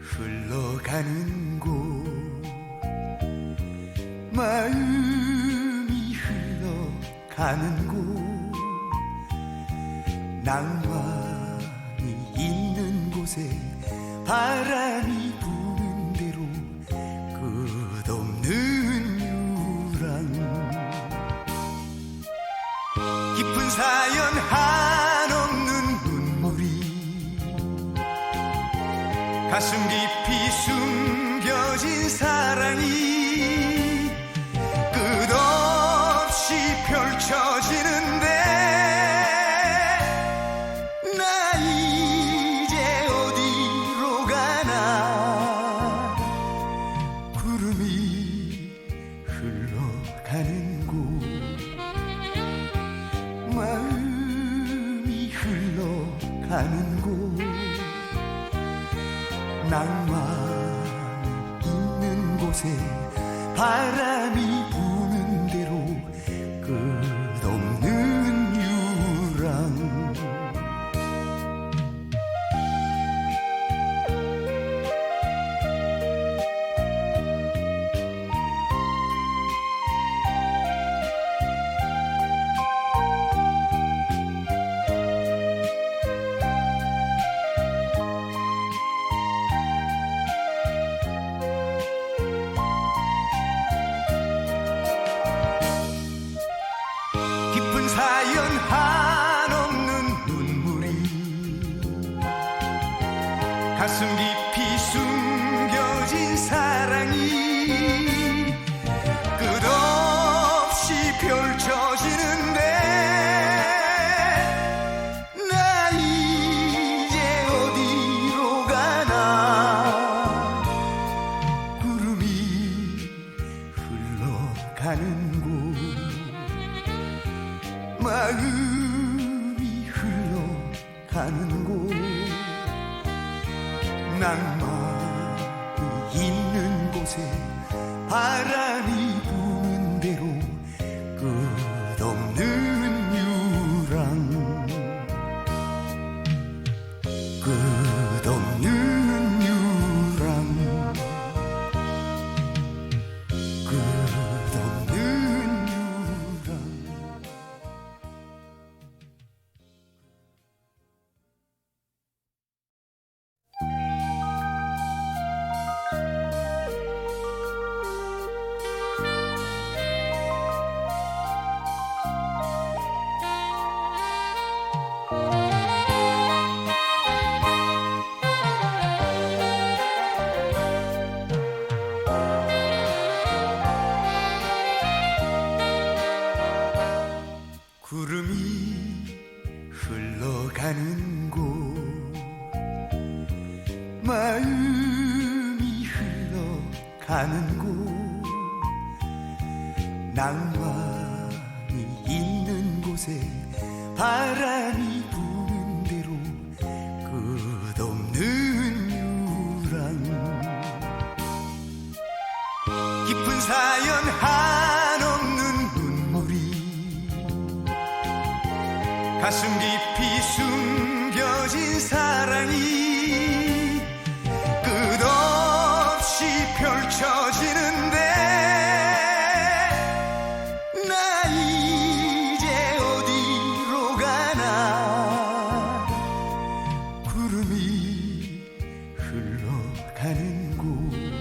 흘러가는 곳. 마음이 흘러가는 곳. 낭만이 있는 곳에 바람이 부는 대로 끝없는 유랑. 깊은 사연 가슴 깊이 숨겨진 사랑이 끝없이 펼쳐지는데 나 이제 어디로 가나? 구름이 흘러가는 곳. 마음이 흘러가는 곳 낭만 있는 곳에 바람이 부 사연 한없는 눈물이 가슴 깊이 마음이 흘러가는 곳. 낭만이 있는 곳에 바람이 가는 곳. 낭만이 있는 곳에 바람이 부는 대로 끝없는 유랑. 깊은 사연 한없는 눈물이 가슴 깊이 숨겨진 사랑이 구름이 흘러가는 곳